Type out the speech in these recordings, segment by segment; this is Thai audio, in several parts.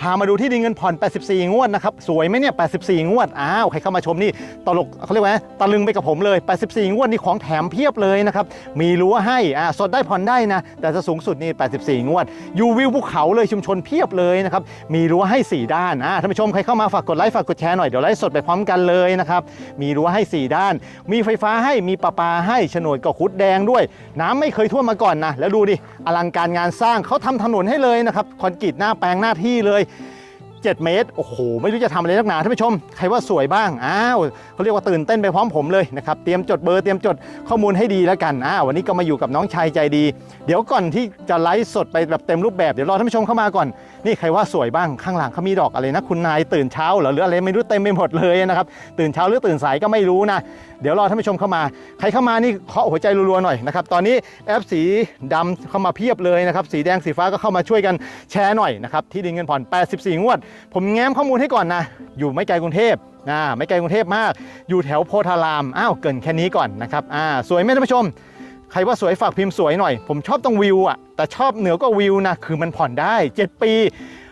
พามาดูที่ดินเงินผ่อน 84 งวดนะครับ สวยไหมเนี่ย 84 งวด อ้าว ใครเข้ามาชมนี่ ตลกเขาเรียกว่าไงตะลึงไปกับผมเลย 84 งวดนี่ของแถมเพียบเลยนะครับ มีรั้วให้ อ่า สดได้ผ่อนได้นะ แต่จะสูงสุดนี่ 84 งวด อยู่วิวภูเขาเลยชุมชนเพียบเลยนะครับ มีรั้วให้ 4 ด้าน อ่า ท่านผู้ชมใครเข้ามาฝากกดไลค์ฝากกดแชร์หน่อย เดี๋ยวไลฟ์สดไปพร้อมกันเลยนะครับ มีรั้วให้ 4 ด้าน มีไฟฟ้าให้ มีประปาให้ โฉนดก็คุดแดงด้วย น้ำไม่เคยท่วมมาก่อนนะ แล้วดูดิ อลังการงานสร้างเขาทำถนนให้เลยนะครับ คอนกรีตหน้าแปลงหน้าที่เลย 7 เมตร โอ้โห ไม่รู้จะทำอะไรนักหนาท่านผู้ชม ใครว่าสวยบ้าง อ้าวเขาเรียกว่าตื่นเต้นไปพร้อมผมเลยนะครับ เตรียมจดเบอร์ เตรียมจดข้อมูลให้ดีแล้วกัน อ้าววันนี้ก็มาอยู่กับน้องชายใจดี เดี๋ยวก่อนที่จะไลฟ์สดไปแบบเต็มรูปแบบ เดี๋ยวรอท่านผู้ชมเข้ามาก่อน นี่ใครว่าสวยบ้าง ข้างหลังเขามีดอกอะไรนะ คุณนายตื่นเช้าเหรอ หรืออะไรไม่รู้เต็มไปหมดเลยนะครับ ตื่นเช้าหรือตื่นสายก็ไม่รู้นะ เดี๋ยวรอท่านผู้ชมเข้ามา ใครเข้ามานี่เคาะหัวใจรัวๆหน่อยนะครับ ตอนนี้แอปสีดำเข้ามาเพียบเลยนะครับ สีแดงสีฟ้าก็เข้ามาช่วยกันแชร์หน่อยนะครับ ที่ดินเงินผ่อน 84 งวดผมแง้มข้อมูลให้ก่อนนะ อยู่ไม่ไกลกรุงเทพนะไม่ไกลกรุงเทพมาก อยู่แถวโพธาราม อ้าว เกินแค่นี้ก่อนนะครับอ่าสวยไหมท่านผู้ชม ใครว่าสวยฝากพิมพ์สวยหน่อย ผมชอบตรงวิวอะ แต่ชอบเหนือกว่าวิวนะ คือมันผ่อนได้ 7 ปี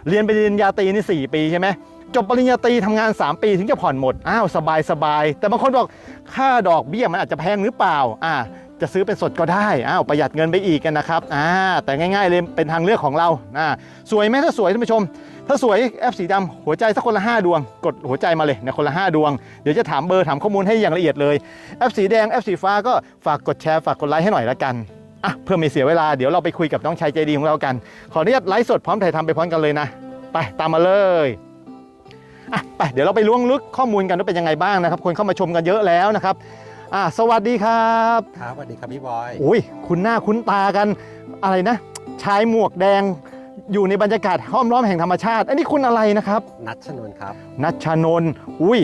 เรียนไปรียนยาตรีนี่ 4 ปีใช่ไหมจบปริญญาตรีทำงาน 3 ปีถึงจะผ่อนหมด อ้าว สบายสบาย แต่บางคนบอกค่าดอกเบี้ยมันอาจจะแพงหรือเปล่า อ่า จะซื้อเป็นสดก็ได้ อ้าว ประหยัดเงินไปอีกกันนะครับ อ่า แต่ง่ายๆเลยเป็นทางเลือกของเรา อ่า สวยไหมถ้าสวยท่านผู้ชม ถ้าสวยแอปสีดำหัวใจสักคนละ 5 ดวง กดหัวใจมาเลยเนยคนละ 5 ดวง เดี๋ยวจะถามเบอร์ถามข้อมูลให้อย่างละเอียดเลยแอปสีแดงแอปสีฟ้าก็ฝากกดแชร์ฝากกดไลค์ให้หน่อยละกันอะเพื่อไม่เสียเวลาเดี๋ยวเราไปคุยกับน้องชายใจดีของเรากัน ขออนุญาตไลฟ์สดพร้อมถ่ายทำไปพร้อมกันเลยนะ ไปตามมาเลยอะไปเดี๋ยวเราไปล้วงลึกข้อมูลกันว่าเป็นยังไงบ้างนะครับ คนเข้ามาชมกันเยอะแล้วนะครับอะสวัสดีครับครับสวัสดีครับพี่บอยอุ้ยคุณหน้าคุ้นตากันอะไรนะชายหมวกแดง อยู่ในบรรยากาศห้อมล้อมแห่งธรรมชาติ อันนี้คุณอะไรนะครับ นัทชนนท์ครับ นัชชานนท์อุ้ย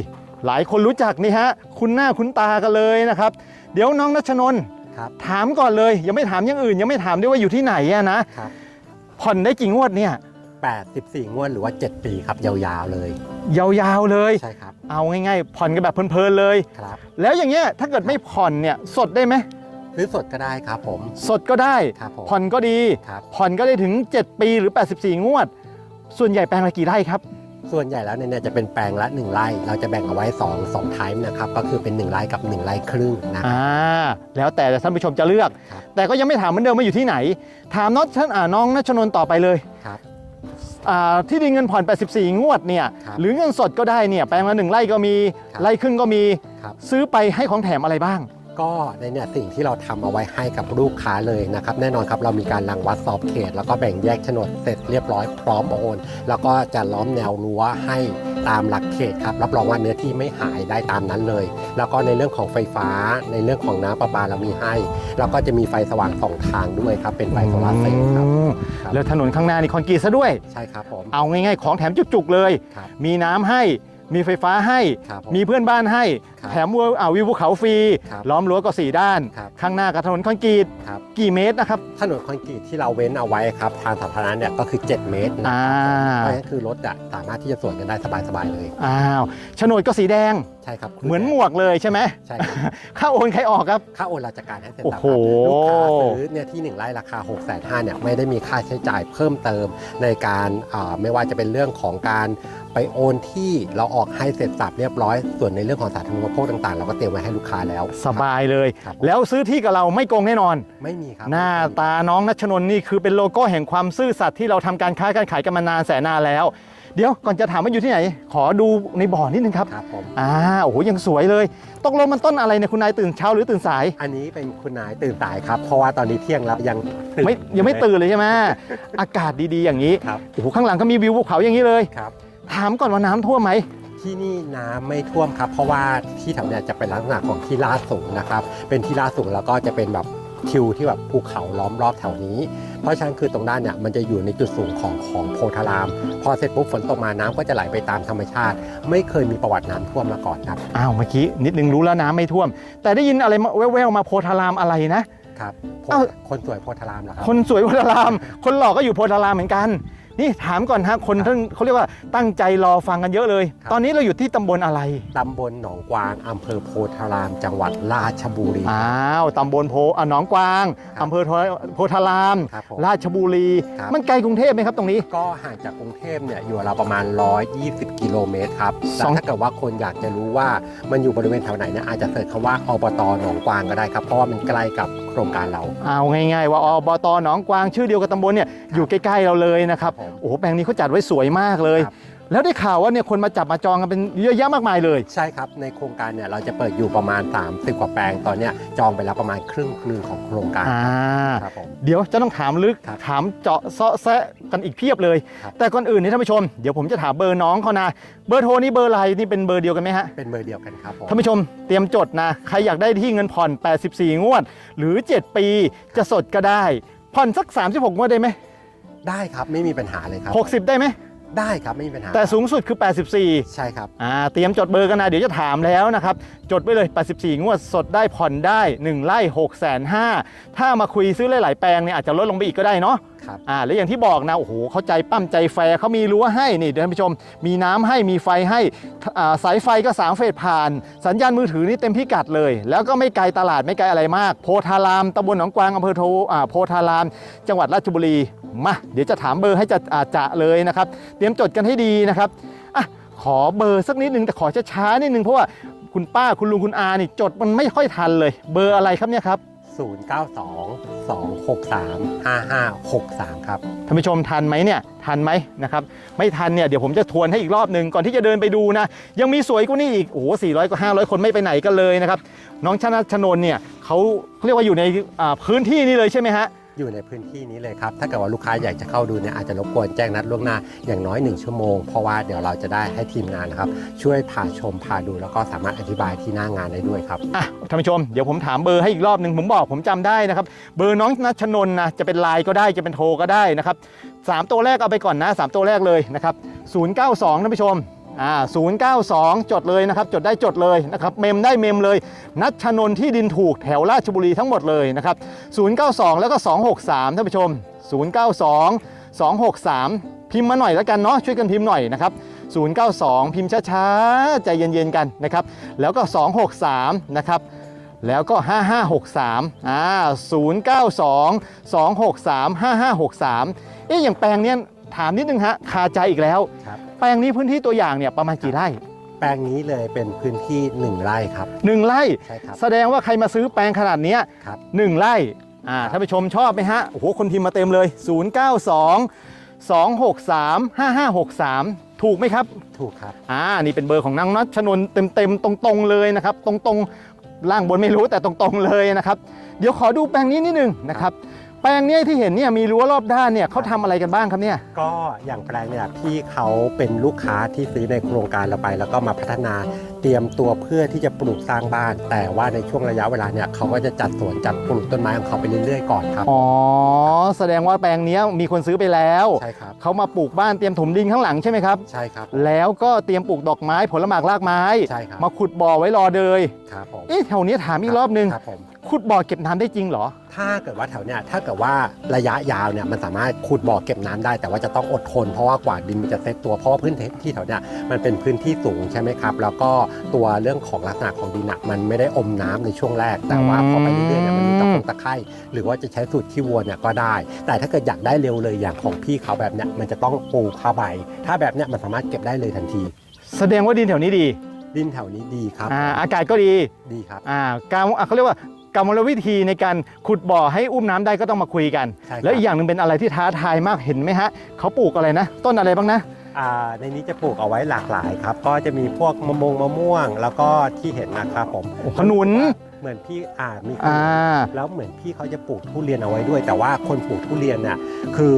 หลายคนรู้จักนี่ฮะ คุณหน้าคุณตากันเลยนะครับ เดี๋ยวน้องนัชชานนท์ครับ ถามก่อนเลย ยังไม่ถามอย่างอื่น ยังไม่ถามด้วยว่าอยู่ที่ไหนอะนะ ครับ ผ่อนได้กี่งวดเนี่ย 84 งวดหรือว่า 7 ปีครับ ยาวๆเลย ยาวๆเลย ใช่ครับ เอาง่ายๆ ผ่อนกันแบบเพลินๆเลย ครับ แล้วอย่างเงี้ยถ้าเกิดไม่ผ่อนเนี่ยสดได้ไหม ซื้อสดก็ได้ครับผม สดก็ได้ ครับผมผ่อนก็ดี ครับ ผ่อนก็ได้ถึง 7 ปีหรือ 84 งวด ส่วนใหญ่แปลงละกี่ไร่ครับ ส่วนใหญ่แล้วเนี่ยจะเป็นแปลงละ 1ไร่เราจะแบ่งเอาไว้2 2ไทป์นะครับก็คือเป็น 1ไร่กับ 1 ไร่ครึ่งนะครับอ่า แล้วแต่ท่านผู้ชมจะเลือก ครับ แต่ก็ยังไม่ถามเหมือนเดิมว่าอยู่ที่ไหน ถามน้องท่านอ่าน้องนัชนนท์ต่อไปเลยครับ อ่าที่ดินเงินผ่อน 84 งวดเนี่ย ครับหรือเงินสดก็ได้เนี่ย แปลงละหนึ่งไร่ก็มี ครับไร่ครึ่งก็มี ครับ ซื้อไปให้ของแถมอะไรบ้าง ก็ในเนี่ยสิ่งที่เราทำเอาไว้ให้กับลูกค้าเลยนะครับ แน่นอนครับเรามีการรังวัดสอบเขต แล้วก็แบ่งแยกโฉนดเสร็จเรียบร้อยพร้อมโอนแล้วก็จะล้อมแนวรั้วให้ตามหลักเขตครับรับรองว่าเนื้อที่ไม่หายได้ตามนั้นเลย แล้วก็ในเรื่องของไฟฟ้าในเรื่องของน้ำประปาเรามีให้ แล้วก็จะมีไฟสว่างสองทางด้วยครับเป็นไฟโซลาร์เซลล์ครับอืมครับ แล้วถนนข้างหน้านี่คอนกรีตซะด้วย ใช่ครับผมเอาง่ายๆ ของแถมจุกๆเลย ครับมีน้ำให้มีไฟฟ้าให้ ครับผม มีเพื่อนบ้านให้ครับ แถมวิวอ่าวิวภูเขาฟรี ครับล้อมรั้วก็สี่ด้าน ครับข้างหน้ากับถนนคอนกรีตครับ กี่เมตรนะครับถนนคอนกรีตที่เราเว้นเอาไว้ครับ ทางสาธารณะเนี่ยก็คือ 7 เมตรนะอ่าเพราะฉะนั้นคือรถอะสามารถที่จะสวนกันได้สบายๆเลย อ้าวโฉนดก็สีแดงใช่ครับเหมือนหมวกเลยใช่ไหมใช่ครับค่าโอนใครออกครับ ค่าโอนราชการให้เสร็จโอ้สับโห ครับลูกค้าซื้อเนี่ยที่ 1 ไร่ราคา 6 5 0 0 0เนี่ยไม่ได้มีค่าใช้จ่ายเพิ่มเติมในการอ่าไม่ว่าจะเป็นเรื่องของการไปโอนที่เราออกให้เสร็จสับเรียบร้อย ส่วนในเรื่องของสาธารณูปโภคต่างๆ เราก็เตรียมไว้ให้ลูกค้าแล้วสบายเลย ครับแล้วซื้อที่กับเราไม่โกงแน่นอน ไม่มีครับหน้าตาน้องนัชนนท์นี่คือเป็นโลโก้แห่งความซื่อสัตย์ที่เราทำการค้าการขายกันมานานแสนนานแล้ว เดี๋ยวก่อนจะถามว่าอยู่ที่ไหน ขอดูในบ่อนิดนึงครับครับผม อ่าโอ้โหยังสวยเลยตกลงมันต้นอะไรเนี่ยคุณนายตื่นเช้าหรือตื่นสาย อันนี้เป็นคุณนายตื่นสายครับ เพราะว่าตอนนี้เที่ยงแล้วยังไม่ยังไม่ตื่นเลยใช่ไหม อากาศดีๆอย่างนี้ครับ โอ้โหข้างหลังก็มีวิวภูเขาอย่างนี้เลย ครับ ถามก่อนว่าน้ำท่วมไหม ที่นี่น้ำไม่ท่วมครับ เพราะว่าที่แถวเนี้ยจะเป็นลักษณะของที่ลาดสูงนะครับ เป็นที่ลาดสูงแล้วก็จะเป็นแบบทิวที่แบบภูเขาล้อมรอบแถวนี้ เพราะฉะนั้นคือตรงด้านเนี่ยมันจะอยู่ในจุดสูงของของโพธาราม พอเสร็จปุ๊บฝนตกมาน้ำก็จะไหลไปตามธรรมชาติ ไม่เคยมีประวัติน้ำท่วมมาก่อนครับอ้าวเมื่อกี้นิดนึงรู้แล้วน้ำไม่ท่วม แต่ได้ยินอะไรมาแว่วๆมาโพธารามอะไรนะครับโพเอ้า คนสวยโพธารามเหรอครับ คนสวยโพธาราม คนหล่อก็อยู่โพธารามเหมือนกัน นี่ถามก่อนฮะคนครับท่านเขาเรียกว่าตั้งใจรอฟังกันเยอะเลย ครับ ตอนนี้เราอยู่ที่ตำบลอะไร ตำบลหนองกวาง อำเภอโพธาราม จังหวัดราชบุรี อ้าวตำบลโพอ่าหนองกวางครับอำเภอโพโพธาราม ครับผมราชบุรี ครับ มันไกลกรุงเทพไหมครับตรงนี้ ก็ห่างจากกรุงเทพเนี่ยอยู่เราวประมาณ 120 กิโลเมตรครับสแต่องถ้าเกิดว่าคนอยากจะรู้ว่ามันอยู่บริเวณแถวไหนเนี่ยอาจจะเสิร์ชคำว่าอบตหนองกวางก็ได้ครับ เพราะว่ามันใกล้กับ โครงการเรา เอาง่ายๆว่าอบตหนองกวางชื่อเดียวกับตำบลเนี่ยอยู่ใกล้ๆเราเลยนะครับผมโอ้โหแปลงนี้เขาจัดไว้สวยมากเลย ครับ แล้วได้ข่าวว่าเนี่ยคนมาจับมาจองกันเป็นเยอะแยะมากมายเลย ใช่ครับ ในโครงการเนี่ยเราจะเปิดอยู่ประมาณ 30 กว่าแปลงตอนเนี้ยจองไปแล้วประมาณครึ่งหนึ่งของโครงการอ่า ครับผม เดี๋ยวจะต้องถามลึกครับถามเจาะเซาะแซะกันอีกเพียบเลย ครับ แต่ก่อนอื่นนี่ท่านผู้ชมเดี๋ยวผมจะถามเบอร์น้องเขานะเบอร์โทรนี่เบอร์อะไรนี่เป็นเบอร์เดียวกันไหมฮะ เป็นเบอร์เดียวกันครับผม ท่านผู้ชมเตรียมจดนะ ใครอยากได้ที่เงินผ่อน 84 งวด หรือ 7 ปีจะสดก็ได้ ผ่อนสัก 36 งวดได้ไหม ได้ครับไม่มีปัญหาเลยครับ 60 ได้ไหม ได้ครับไม่มีปัญหาแต่สูงสุดคือ 84 ใช่ครับอ่าเตรียมจดเบอร์กันนะ เดี๋ยวจะถามแล้วนะครับ จดไว้เลย 84 งวดสดได้ผ่อนได้ 1ไร่6แสน5ถ้ามาคุยซื้อหลายๆแปลงเนี่ยอาจจะลดลงไปอีกก็ได้เนาะ ครับอ่าแล้วอย่างที่บอกนะโอ้โหเขาใจปั้มใจแฟร์เขามีรั้วให้นี่ท่านผู้ชม มีน้ำให้มีไฟให้อ่าสายไฟก็สามเฟสผ่าน สัญญาณมือถือนี่เต็มพิกัดเลย แล้วก็ไม่ไกลตลาดไม่ไกลอะไรมาก โพธารามตำบลหนองกวางอำเภอโทอ่าโพธาราม จังหวัดราชบุรีมาเดี๋ยวจะถามเบอร์ให้จะอาจะเลยนะครับ เตรียมจดกันให้ดีนะครับอะขอเบอร์สักนิดนึงแต่ขอช้าๆนิดนึงเพราะว่าคุณป้าคุณลุงคุณอานี่จดมันไม่ค่อยทันเลย เบอร์อะไรครับเนี่ยครับ 092 263 5563 ครับ ท่านผู้ชมทันไหมเนี่ยทันไหมนะครับไม่ทันเนี่ยเดี๋ยวผมจะทวนให้อีกรอบหนึ่งก่อนที่จะเดินไปดูนะ ยังมีสวยกว่านี้อีกโอ้โห400กว่า500 คนไม่ไปไหนกันเลยนะครับ น้องชนะชนนเนี่ยเขาเรียกว่าอยู่ในอ่าพื้นที่นี้เลยใช่ไหมฮะ อยู่ในพื้นที่นี้เลยครับ ถ้าเกิดว่าลูกค้าอยากจะเข้าดูเนี่ยอาจจะรบกวนแจ้งนัดล่วงหน้าอย่างน้อย 1 ชั่วโมง เพราะว่าเดี๋ยวเราจะได้ให้ทีมงานนะครับ ช่วยพาชมพาดูแล้วก็สามารถอธิบายที่หน้างานได้ด้วยครับอะท่านผู้ชมเดี๋ยวผมถามเบอร์ให้อีกรอบหนึ่งผมบอกผมจำได้นะครับ เบอร์น้องนัชนนนะจะเป็นไลน์ก็ได้จะเป็นโทรก็ได้นะครับสามตัวแรกเอาไปก่อนนะสามตัวแรกเลยนะครับ092ท่านผู้ชม อ่า092 จดเลยนะครับ จดได้จดเลยนะครับ เมมได้เมมเลย นัชนนที่ดินถูกแถวราชบุรีทั้งหมดเลยนะครับ 092 แล้วก็ 263 ท่านผู้ชม 092 263 พิมพ์มาหน่อยแล้วกันเนาะ ช่วยกันพิมพ์หน่อยนะครับ 092 พิมพ์ช้าๆ ใจเย็นๆ กันนะครับ แล้วก็ 263 นะครับแล้วก็ 5563อ่า092 263 5563 เอ๊ะอย่างแปลงเนี้ยถามนิดนึงฮะ คาใจอีกแล้วครับ ปลงนี้พื้นที่ตัวอย่างเนี่ยประมาณกี่ไร่แปลงนี้เลยเป็นพื้นที่ 1 ไร่ครับ1ไร่ ใช่ครับ แสดงว่าใครมาซื้อแปลงขนาดเนี้ยครับ หนึ่งไร่อ่าครับท่านผู้ชมชอบไหมฮะโอ้โหคนพิมพ์มาเต็มเลย 092 263 5563 ถูกไหมครับ ถูกครับ อ่า นี่เป็นเบอร์ของนางนัชชนนเต็มๆ ตรงๆ เลยนะครับ ตรงๆ ล่างบนไม่รู้แต่ตรงๆ เลยนะครับ เดี๋ยวขอดูแปลงนี้นิดนึงนะครับ แปลงเนี้ยที่เห็นเนี่ยมีรั้วรอบด้านเนี่ยเขาทำอะไรกันบ้างครับเนี่ย ก็อย่างแปลงเนี่ยพี่เขาเป็นลูกค้าที่ซื้อในโครงการเราไป แล้วก็มาพัฒนาเตรียมตัวเพื่อที่จะปลูกสร้างบ้าน แต่ว่าในช่วงระยะเวลาเนี่ยเขาก็จะจัดสวนจัดปลูกต้นไม้ของเขาไปเรื่อยๆก่อนครับอ๋อ แสดงว่าแปลงเนี้ยมีคนซื้อไปแล้วใช่ครับเขามาปลูกบ้านเตรียมถมดินข้างหลังใช่ไหมครับ ใช่ครับแล้วก็เตรียมปลูกดอกไม้ผลหมากรากไม้ ใช่ครับมาขุดบ่อไว้รอเดยครับผมเอ๊ะแถวนี้ถามอีกรอบนึง ครับผม ขุดบ่อเก็บน้ำได้จริงเหรอ ถ้าเกิดว่าแถวเนี้ยถ้าเกิดว่าระยะยาวเนี่ยมันสามารถขุดบ่อเก็บน้ำได้ แต่ว่าจะต้องอดทนเพราะว่ากว่าดินมันจะเซตตัวเพราะว่าพื้นที่แถวเนี้ยมันเป็นพื้นที่สูงใช่ไหมครับ แล้วก็ตัวเรื่องของลักษณะของดินอะมันไม่ได้อมน้ำในช่วงแรก แต่ว่าพอไปเรื่อยๆเนี่ยมันมีตะคงตะไคร่หรือว่าจะใช้สูตรขี้วัวเนี่ยก็ได้ แต่ถ้าเกิดอยากได้เร็วเลยอย่างของพี่เขาแบบเนี้ยมันจะต้องปูผ้าใบ ถ้าแบบเนี้ยมันสามารถเก็บได้เลยทันที แสดงว่าดินแถวนี้ดีดินแถวนี้ดีครับ อ่าอากาศก็ดีดีครับ อ่าการอะเขาเรียกว่า กรรมวิธีในการขุดบ่อให้อุ้มน้ำได้ก็ต้องมาคุยกัน ใช่ครับ แล้วอีกอย่างหนึ่งเป็นอะไรที่ท้าทายมากเห็นไหมฮะเขาปลูกอะไรนะ ต้นอะไรบ้างนะ อ่าในนี้จะปลูกเอาไว้หลากหลายครับ ก็จะมีพวกมะม่วงมะม่วง แล้วก็ที่เห็นนะครับผมโอ้ขนุน เหมือนพี่อ่ามีขนุอ่านแล้วเหมือนพี่เขาจะปลูกทุเรียนเอาไว้ด้วย แต่ว่าคนปลูกทุเรียนเนี่ยคือ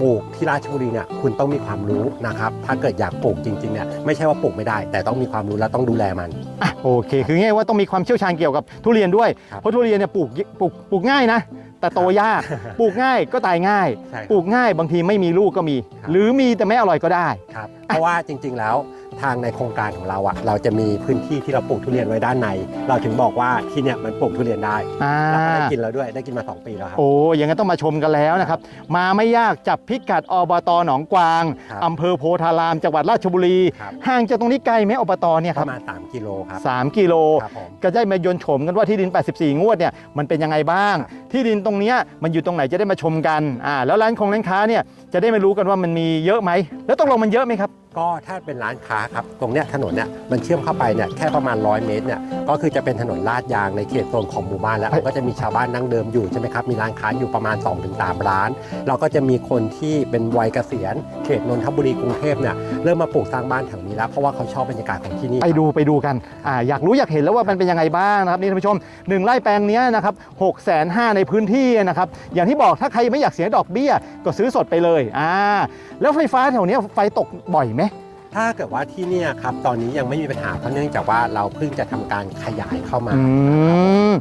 ปลูกที่ราชบุรีเนี่ยคุณต้องมีความรู้นะครับถ้าเกิดอยากปลูกจริงๆเนี่ยไม่ใช่ว่าปลูกไม่ได้ แต่ต้องมีความรู้และต้องดูแลมัน อะโอเค คือง่ายว่าต้องมีความเชี่ยวชาญเกี่ยวกับทุเรียนด้วย ครับเพราะทุเรียนเนี่ยปลูกปลูกปลูกง่ายนะ แต่โตยาก ปลูกง่ายก็ตายง่าย ใช่ครับปลูกง่ายบางทีไม่มีลูกก็มี ครับ หรือมีแต่ไม่อร่อยก็ได้ ครับ เพราะว่าจริง ๆ แล้วทางในโครงการของเราอะเราจะมีพื้นที่ที่เราปลูกทุเรียนไว้ด้านใน เราถึงบอกว่าที่เนี่ยมันปลูกทุเรียนได้อ่าแล้วก็ได้กินแล้วด้วยได้กินมา 2 ปีแล้วครับ โอ้ยังงั้นต้องมาชมกันแล้วนะครับ มาไม่ยากจับพิกัดอบตหนองกวางครับอำเภอโพธารามจังหวัดราชบุรี ครับ ห่างจากตรงนี้ไกลไหมอบตเนี่ยปครับระมาณ 3 กิโลครับสามกิโล ครับผม ก็ได้มายนต์โฉมกันว่าที่ดิน 84 งวดเนี่ยมันเป็นยังไงบ้างครับที่ดินตรงเนี้ยมันอยู่ตรงไหนจะได้มาชมกันอ่าแล้วร้านคงร้านค้าเนี่ย จะได้ไม่รู้กันว่ามันมีเยอะไหมแล้วตกลงมันเยอะไหมครับก็ถ้าเป็นร้านค้าครับตรงเนี้ยถนนเนี่ยมันเชื่อมเข้าไปเนี่ยแค่ประมาณ 100 เมตรเนี่ยก็คือจะเป็นถนนลาดยางในเขตโซนของหมู่บ้านแล้วเฮ้ยก็จะมีชาวบ้านนั่งเดิมอยู่ใช่ไหมครับมีร้านค้าอยู่ประมาณ 2-3 ร้าน เราก็จะมีคนที่เป็นวัยเกษียณเขตนนทบุรีกรุงเทพเนี่ยเริ่มมาปลูกสร้างบ้านแถวนี้แล้วเพราะว่าเขาชอบบรรยากาศของที่นี่ ไปดูไปดูกันอ่าอยากรู้อยากเห็นแล้วว่ามันเป็นยังไงบ้างนะครับนี่ท่านผู้ชมหนึ่งไร่แปลงเนี้ยนะครับหกแสนห้าในพื้นที่นะครับอย่างที่บอกถ้าใครไม่อยากเสียดอกเบี้ยก็ซื้อสดไปเลยอ่าแล้วไฟฟ้าแถวเนี้ยไฟตกบ่อยไหม ถ้าเกิดว่าที่เนี่ยครับตอนนี้ยังไม่มีปัญหาเพราะเนื่องจากว่าเราเพิ่งจะทำการขยายเข้ามาอืม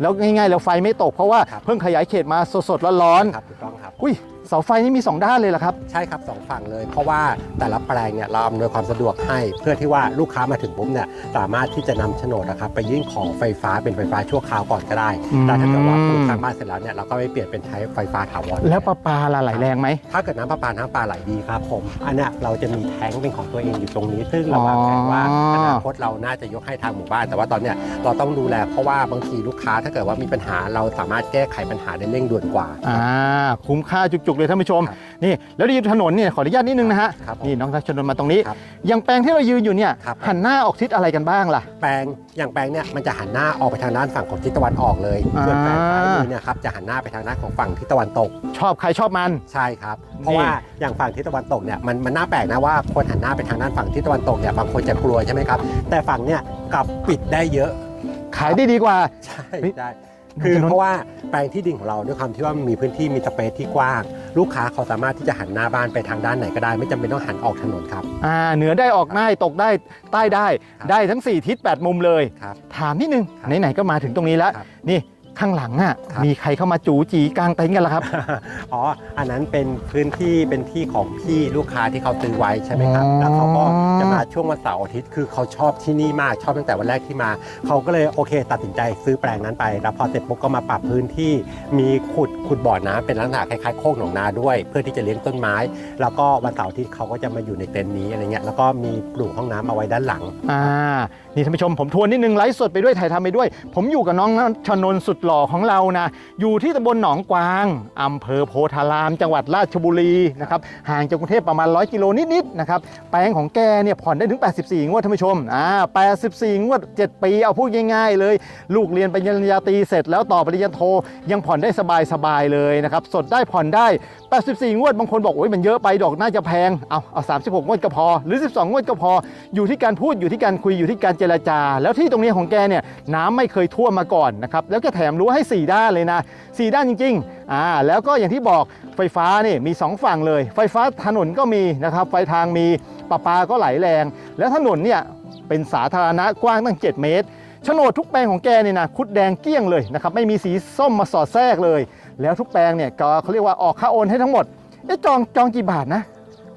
แล้วง่ายๆแล้วไฟไม่ตกเพราะว่าครับเพิ่งขยายเขตมาสดๆร้อนครับถูกต้องครับ ๆอุ้ย เสาไฟนี่มีสองด้านเลยเหรอครับ ใช่ครับสองฝั่งเลย เพราะว่าแต่ละแปลงเนี่ยเราอำนวยความสะดวกให้ เพื่อที่ว่าลูกค้ามาถึงปุ๊บเนี่ยสามารถที่จะนำโฉนดนะครับไปยื่นของไฟฟ้าเป็นไฟฟ้าชั่วคราวก่อนก็ได้อืม แต่ถ้าเกิดว่าปลูกสร้างบ้านเสร็จแล้วเนี่ยเราก็ไปเปลี่ยนเป็นใช้ไฟฟ้าถาวรแล้วประปาละไหลแรงไหม ถ้าเกิดน้ำประปาน้ำปลาไหลดีครับผมอันเนี้ยเราจะมีแท้งเป็นของตัวเองอยู่ตรงนี้ ซึ่งเราวางแผนว่าอ๋ออนาคตเราน่าจะยกให้ทางหมู่บ้าน แต่ว่าตอนเนี้ยเราต้องดูแล เพราะว่าบางทีลูกค้าถ้าเกิดว่ามีปัญหาเราสามารถแก้ไขปัญหาได้เร่งด่วนกว่า อ่า คุ้มค่าจุกๆเลยท่านผู้ชมครับนี่แล้วดีถนนเนี่ยขออนุญาตนิดนึงนะฮะครับผมนี่น้องทัชนนมาตรงนี้ครับอย่างแปลงที่เรายืนอยู่เนี่ยครับ หันหน้าออกทิศอะไรกันบ้างล่ะ แปลงอย่างแปลงเนี่ยมันจะหันหน้าออกไปทางด้านฝั่งของทิศตะวันออกเลยส่วนแปลงซ้ายมือเนี่ยครับจะหันหน้าไปทางด้านของฝั่งทิศตะวันตกชอบใครชอบมัน ใช่ครับเพราะว่าอย่างฝั่งทิศตะวันตกเนี่ยมันมันน่าแปลกนะว่าคนหันหน้าไปทางด้านฝั่งทิศตะวันตกเนี่ยบางคนจะกลัวใช่ไหมครับแต่ฝั่งเนี่ยกลับปิดได้เยอะ ขายได้ดีกว่า ใช่เฮ้ยได้น้อง คือจะนนเพราะว่าแปลงที่ดินของเราด้วยความที่ว่ามันมีพื้นที่มีสเปซที่กว้าง ลูกค้าเขาสามารถที่จะหันหน้าบ้านไปทางด้านไหนก็ได้ ไม่จำเป็นต้องหันออกถนนครับ อ่าเหนือได้ออกได้ตกได้ใต้ได้ ครับได้ทั้ง 4 ทิศ 8 มุมเลย ครับถามนิดนึง ครับไหนๆก็มาถึงตรงนี้แล้ว ครับ นี่ ข้างหลังอะครับมีใครเข้ามาจูจีกลางเต็นท์กันล่ะครับ อ๋อ อันนั้นเป็นพื้นที่เป็นที่ของพี่ลูกค้าที่เขาซื้อไว้ใช่ไหมครับอ๋อแล้วเขาก็จะมาช่วงวันเสาร์อาทิตย์ คือเขาชอบที่นี่มากชอบตั้งแต่วันแรกที่มา เขาก็เลยโอเค ตัดสินใจซื้อแปลงนั้นไป แล้วพอเสร็จปุ๊บก็มาปรับพื้นที่มีขุดขุดบ่อน้ำเป็นลักษณะคล้ายๆโคกหนองนาด้วย เพื่อที่จะเลี้ยงต้นไม้ แล้วก็วันเสาร์อาทิตย์เขาก็จะมาอยู่ในเต็นท์นี้อะไรเงี้ย แล้วก็มีปลูกห้องน้ำเอาไว้ด้านหลัง อ่า นี่ท่านผู้ชมผมทวนนิดนึงไลฟ์สดไปด้วยถ่ายทำไปด้วย ผมอยู่กับน้องชนนสุดหล่อของเรานะอยู่ที่ตำบลหนองกวางอำเภอโพธาราม จังหวัดราชบุรีนะครับห่างจากกรุงเทพประมาณ 100 กิโลนิดๆนะครับแปลงของแกเนี่ยผ่อนได้ถึง 84 งวดท่านผู้ชมอ่า84 งวด 7 ปี เอาพูดง่ายๆเลย ลูกเรียนปริญญาตรีเสร็จแล้วต่อปริญญาโทยังผ่อนได้สบายๆเลยนะครับสดได้ผ่อนได้ 84 งวดบางคนบอกโอ้ยมันเยอะไปดอกน่าจะแพง เอาเอา36 งวดก็พอ หรือ 12 งวดก็พอ อยู่ที่การพูดอยู่ที่การคุยอยู่ที่การเจรจา แล้วที่ตรงนี้ของแกเนี่ยน้ำไม่เคยท่วมมาก่อนนะครับแล้วก็แถมรู้ให้ 4 ด้านเลยนะ 4 ด้านจริงๆอ่าแล้วก็อย่างที่บอกไฟฟ้านี่มี 2 ฝั่งเลย ไฟฟ้าถนนก็มีนะครับไฟทางมีประปาก็ไหลแรง แล้วถนนเนี่ยเป็นสาธารณะกว้างตั้ง 7 เมตรโฉนดทุกแปลงของแกเนี่ยนะคุดแดงเกลี้ยงเลยนะครับไม่มีสีส้มมาสอดแทรกเลย แล้วทุกแปลงเนี่ยก็เขาเรียกว่าออกค่าโอนให้ทั้งหมดเอ๊ะจองจองกี่บาทนะ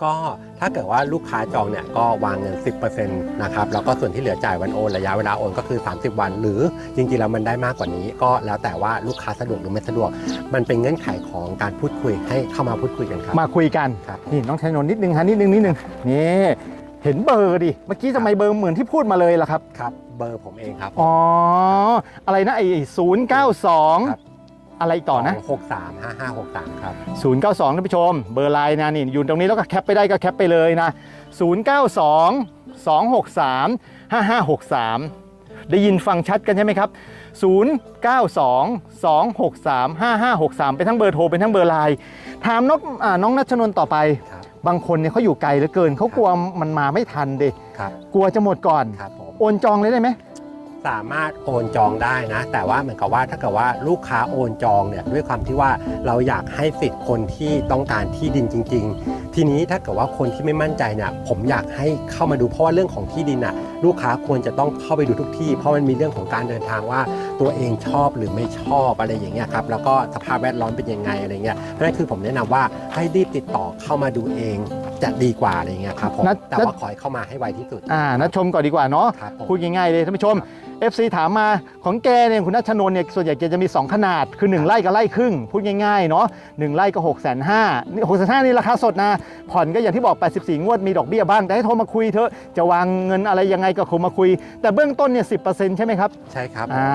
ก็ถ้าเกิดว่าลูกค้าจองเนี่ยก็วางเงิน 10%นะครับแล้วก็ส่วนที่เหลือจ่ายวันโอนระยะเวลาโอนก็คือ 30 วัน หรือจริงๆแล้วมันได้มากกว่านี้ ก็แล้วแต่ว่าลูกค้าสะดวกหรือไม่สะดวก มันเป็นเงื่อนไขของการพูดคุยให้เข้ามาพูดคุยกันครับ มาคุยกันครับ นี่น้องชายนนท์นิดนึงฮะนิดนึงนิดนึงนี่เห็นเบอร์ดิเมื่อกี้ทำไมเบอร์เหมือนที่พูดมาเลยล่ะครับครับ เบอร์ผมเองครับ อ๋ออะไรนะไอ้ศูนย์เก้าสองครับ อะไรต่อนะหกสามห้าห้าหกสามครับศูนย์เก้าสองท่านผู้ชม เบอร์ไลน์นะนี่อยู่ตรงนี้แล้วก็แคปไปได้ก็แคปไปเลยนะศูนย์เก้าสองสองหกสามห้าห้าหกสามได้ยินฟังชัดกันใช่ไหมครับ 092 263 5563 เป็นทั้งเบอร์โทรเป็นทั้งเบอร์ไลน์ถามน้องอาน้องนัชนนท์ต่อไป ครับ บางคนเนี่ยเขาอยู่ไกลเหลือเกินเขากลัวมันมาไม่ทันเดครับ กลัวจะหมดก่อน ครับผม โอนจองเลยได้ไหม สามารถโอนจองได้นะ แต่ว่าเหมือนกับว่าถ้าเกิดว่าลูกค้าโอนจองเนี่ยด้วยความที่ว่าเราอยากให้สิทธิ์คนที่ต้องการที่ดินจริง ๆ ทีนี้ถ้าเกิดว่าคนที่ไม่มั่นใจเนี่ยผมอยากให้เข้ามาดูเพราะว่าเรื่องของที่ดินน่ะลูกค้าควรจะต้องเข้าไปดูทุกที่ เพราะมันมีเรื่องของการเดินทางว่าตัวเองชอบหรือไม่ชอบอะไรอย่างเงี้ยครับแล้วก็สภาพแวดล้อมเป็นยังไงอะไรเงี้ยเพราะฉะนั้นคือผมแนะนำว่าให้รีบติดต่อเข้ามาดูเอง จะดีกว่าอะไรเงี้ยครับผมนัดแต่นัดว่าขอให้เข้ามาให้ไวที่สุด อ่านัดชมก่อนดีกว่าเนาะครับผม พูดง่ายๆเลยท่านผู้ชม FC ถามมาของแกเนี่ยคุณนัชนนท์เนี่ยส่วนใหญ่แกจะมี 2 ขนาดคือ 1ไร่กับไร่ครึ่ง พูดง่ายๆเนาะ1ไร่ก็6 5 0 0 0นี่6 5 0 0นี่ราคาสดนะ ผ่อนก็อย่างที่บอก 84 งวดมีดอกเบี้ยบ้าง แต่ให้โทรมาคุยเถอะจะวางเงินอะไรยังไงก็คงมาคุย แต่เบื้องต้นเนี่ยสิใช่ไหมครับใช่ครับอ่า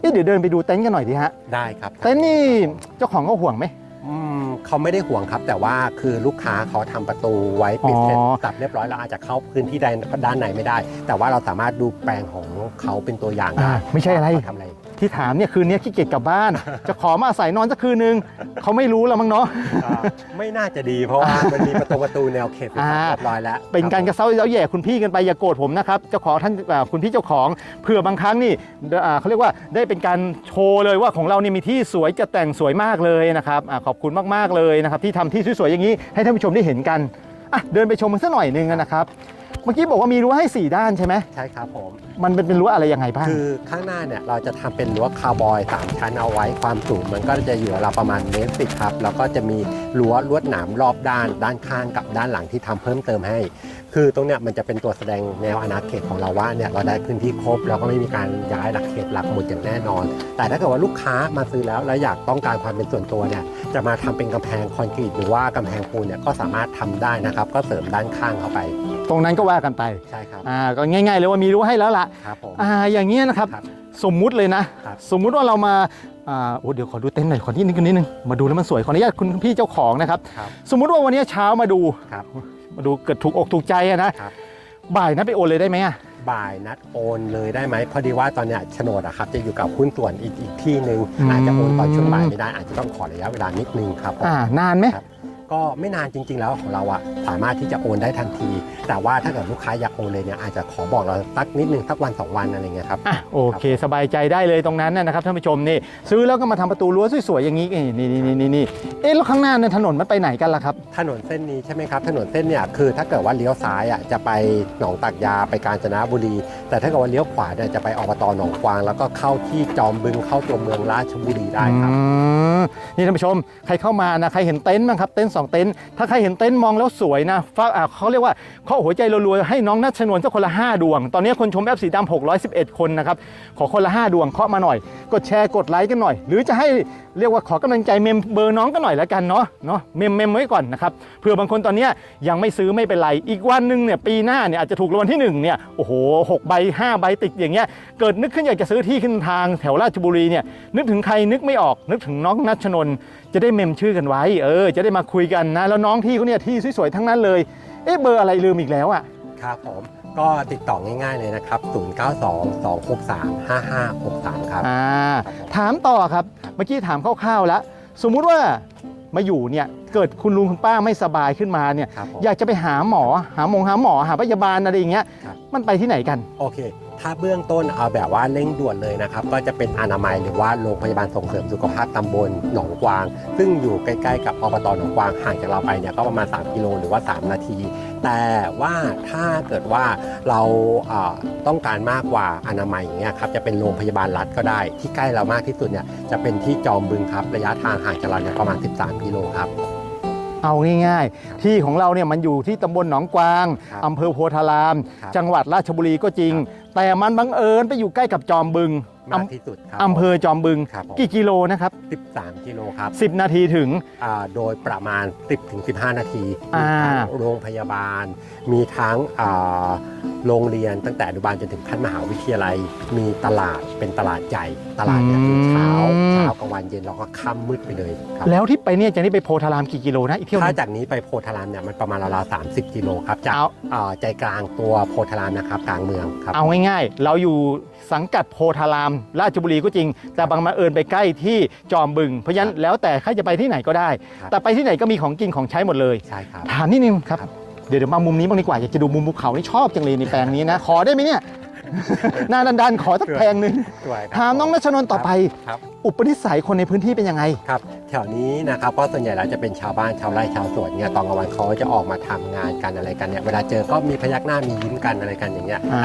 เอ๊ะเดี๋ยวเดินไปดูเต็นท์กันหน่อยดีฮะได้ครับ เต็นท์นี่เจ้าของเขาห่วงไหม อืมเขาไม่ได้ห่วงครับ แต่ว่าคือลูกค้าเขาทำประตูไว้ปิดเสร็จอ๋อ สับเรียบร้อยเราอาจจะเข้าพื้นที่ใดด้านในไม่ได้ แต่ว่าเราสามารถดูแปลงของเขาเป็นตัวอย่างได้อ่าไม่ใช่อะไร ว่าเขาทำอะไร ที่ถามเนี่ยคืนนี้ขี้เกียจกลับบ้าน จะขอมาอาศัยนอนสักคืนนึงเขาไม่รู้แล้วมั้งเนาะ อ่าไม่น่าจะดีเพราะว่ามันมีประตูประตูแนวเขตเป็นอ่า เรียบร้อยแล้วเป็นการกระเซ้าเย้าแย่คุณพี่กันไปอย่าโกรธผมนะครับเจ้าของท่านอ่าคุณพี่เจ้าของเผื่อบางครั้งนี่อ่าเขาเรียกว่าได้เป็นการโชว์เลยว่าของเราเนี่ยมีที่สวยจะแต่งสวยมากเลยนะครับอาขอบคุณมากๆเลยนะครับที่ทำที่สวยๆอย่างนี้ให้ท่านผู้ชมได้เห็นกันอะเดินไปชมกันสักหน่อยหนึงนะครับ เมื่อกี้บอกว่ามีรั้วให้ 4 ด้านใช่ไหมใช่ครับผม มันเป็นเป็นรั้วอะไรยังไงบ้าง คือข้างหน้าเนี่ยเราจะทำเป็นรั้วคาวบอยสามชั้นเอาไว้ความสูงมันก็จะอยู่ราวประมาณเมตรสิครับ แล้วก็จะมีรั้วลวดหนามรอบด้านด้านข้างกับด้านหลังที่ทำเพิ่มเติมให้ คือตรงเนี้ยมันจะเป็นตัวแสดงแนวอาณาเขตของเราว่าเนี่ยเราได้พื้นที่ครบแล้วก็ไม่มีการย้ายหลักเขตหลักหมุดอย่างแน่นอน แต่ถ้าเกิดว่าลูกค้ามาซื้อแล้วแล้วอยากต้องการความเป็นส่วนตัวเนี่ยจะมาทำเป็นกำแพงคอนกรีตหรือว่ากำแพงปูนเนี่ยก็สามารถทำได้นะครับก็เสริมด้านข้างเข้าไป ตรงนั้นก็ว่ากันไปใช่ครับอ่าก็ง่าย ๆ เลยว่ามีรั้วให้แล้วล่ะครับผมอ่าอย่างเงี้ยนะครับครับสมมุติเลยนะครับสมมุติว่าเรามาอ่าโอ้เดี๋ยวขอดูเต็นท์หน่อยขอนิดนึงนิดนึงมาดูแล้วมันสวยขออนุญาตคุณพี่เจ้าของนะครับครับสมมุติว่าวันนี้เช้ามาดูครับ มาดูเกิดถูกอกถูกใจอะนะครับ บ่ายนั้นไปโอนเลยได้ไหมอะบ่ายนัดโอนเลยได้ไหมพอดีว่าตอนเนี้ยโฉนดอะครับจะอยู่กับหุ้นส่วนอีกอีกที่หนึ่งอาจจะโอนตอนช่วงบ่ายไม่ได้อาจจะต้องขอระยะเวลานิดนึงครับผม อ่านานไหมครับ ก็ไม่นานจริง ๆ แล้วของเราอะสามารถที่จะโอนได้ทันที แต่ว่าถ้าเกิดลูกค้าอยากโอนเลยเนี่ยอาจจะขอบอกเราสักนิดนึงสักวันสองวันอะไรเงี้ยครับ อะโอเค สบายใจได้เลยตรงนั้นนะครับท่านผู้ชมนี่ซื้อแล้วก็มาทำประตูรั้วสวยๆอย่างนี้นี่นี่นี่นี่นี่เอ๊ะแล้วข้างหน้าเนี่ยถนนมันไปไหนกันล่ะครับ ถนนเส้นนี้ใช่ไหมครับ ถนนเส้นเนี่ยคือถ้าเกิดว่าเลี้ยวซ้ายอะจะไปหนองตากยาไปกาญจนบุรี แต่ถ้าเกิดว่าเลี้ยวขวาเนี่ยจะไปอบตหนองกวาง แล้วก็เข้าที่จอมบึงเข้าตัวเมืองราชบุรีได้ครับ อืมนี่ท่านผู้ชมใครเข้ามานะใครเห็นเต็นท์บ้างครับเต็นท์สองเต็นท์ถ้าใครเห็นเต็นท์มองแล้วสวยนะฟ้าเขาเรียกว่าข้อหัวใจรัวๆให้น้องนัชนวนสักคนละ 5 ดวง ตอนนี้คนชมแอปสีดำ611 คนนะครับ ขอคนละ 5 ดวงเคาะมาหน่อย กดแชร์กดไลค์กันหน่อย หรือจะให้เรียกว่าขอกำลังใจเมมเบอร์น้องกันหน่อยแล้วกันเนาะเนาะเมมเมมไว้ก่อนนะครับเผื่อบางคนตอนนี้ยังไม่ซื้อไม่เป็นไร อีกวันหนึ่งเนี่ยปีหน้าเนี่ยอาจจะถูกรางวัลที่หนึ่งเนี่ยโอ้โหหกใบห้าใบติดอย่างเงี้ยเกิดนึกขึ้นอยากจะซื้อที่ขึ้นทางแถวราชบุรีเนี่ยนึกถึงใครนึกไม่ออก นึกถึงน้องนัชนน์จะได้เมมชื่อกันไว้เออ จะได้มาคุยกันนะแล้วน้องที่เขาเนี่ยที่สวยๆทั้งนั้นเลยเอ๊ะเบอร์อะไรลืมอีกแล้วอะครับผม ก็ติดต่อง่ายๆเลยนะครับ 0922635563 ครับ อ่าถามต่อครับเมื่อกี้ถามคร่าวๆแล้ว สมมุติว่ามาอยู่เนี่ยเกิดคุณลุงคุณป้าไม่สบายขึ้นมาเนี่ย ครับผม อยากจะไปหาหมอหาหมงหาหมอหาพยาบาลอะไรอย่างเงี้ยครับ มันไปที่ไหนกัน โอเค ถ้าเบื้องต้นเอาแบบว่าเร่งด่วนเลยนะครับ ก็จะเป็นอนามัยหรือว่าโรงพยาบาลส่งเสริมสุขภาพตำบลหนองกวาง ซึ่งอยู่ใกล้ๆกับอบตหนองกวางห่างจากเราไปเนี่ยก็ประมาณ 3 กิโลหรือว่า 3 นาที แต่ว่าถ้าเกิดว่าเราเอ่อต้องการมากกว่าอนามัยอย่างเงี้ยครับจะเป็นโรงพยาบาลรัฐก็ได้ ที่ใกล้เรามากที่สุดเนี่ยจะเป็นที่จอมบึงครับระยะทางห่างจากเราเนี่ยประมาณ 13 กิโลครับเอาง่ายๆ ที่ของเราเนี่ยมันอยู่ที่ตำบลหนองกวางครับอำเภอโพธารามครับจังหวัดราชบุรีก็จริง แต่มันบังเอิญไปอยู่ใกล้กับจอมบึง มากที่สุดครับอำเภอจอมบึง ครับผมกี่กิโลนะครับ 13กิโลครับ10 นาทีถึง อ่าโดยประมาณ 10-15 นาทีอ่ามี ทั้งโรงพยาบาล มีทั้งอ่าโรงเรียนตั้งแต่อนุบาลจนถึงขั้นมหาวิทยาลัย มีตลาดเป็นตลาดใหญ่ตลาดเนี่ยคือเช้าเช้ากลางวันเย็นแล้วก็ค่ำมืดไปเลยครับ แล้วที่ไปเนี่ยจะนี่ไปโพธารามกี่กิโลนะอีกเที่ยวหถ้านึงจากนี้ไปโพธารามเนี่ยมันประมาณราวๆ30 กิโลครับ จากเอาอ่าใจกลางตัวโพธารามนะครับกลางเมืองครับ เอาง่ายๆ เราอยู่สังกัดโพธารามราชบุรีก็จริง แต่บางมาเอิญไปใกล้ที่จอมบึง เพราะฉะนั้นแล้วแต่ใครจะไปที่ไหนก็ได้ ครับ แต่ไปที่ไหนก็มีของกินของใช้หมดเลย ใช่ครับ ถามนิดนึงครับครับเดี๋ยวเดี๋ยวมามุมนี้บ้างดีกว่าอยากจะดูมุมภูเขานี่ชอบจังเลยในแปลงนี้นะ ขอได้ไหมเนี่ย หน้าดันๆขอสักแพงหนึ่งสวยครับถามน้องนัชนนท์ต่อไป ครับ อุปนิสัยคนในพื้นที่เป็นยังไง ครับแถวนี้นะครับก็ส่วนใหญ่แล้วจะเป็นชาวบ้านชาวไร่ชาวสวนเนี่ยตอนกลางวันเขาจะออกมาทำงานกันอะไรกันเนี่ยเวลาเจอก็มีพยักหน้ามียิ้มกันอะไรกันอย่างเงี้ยอ่า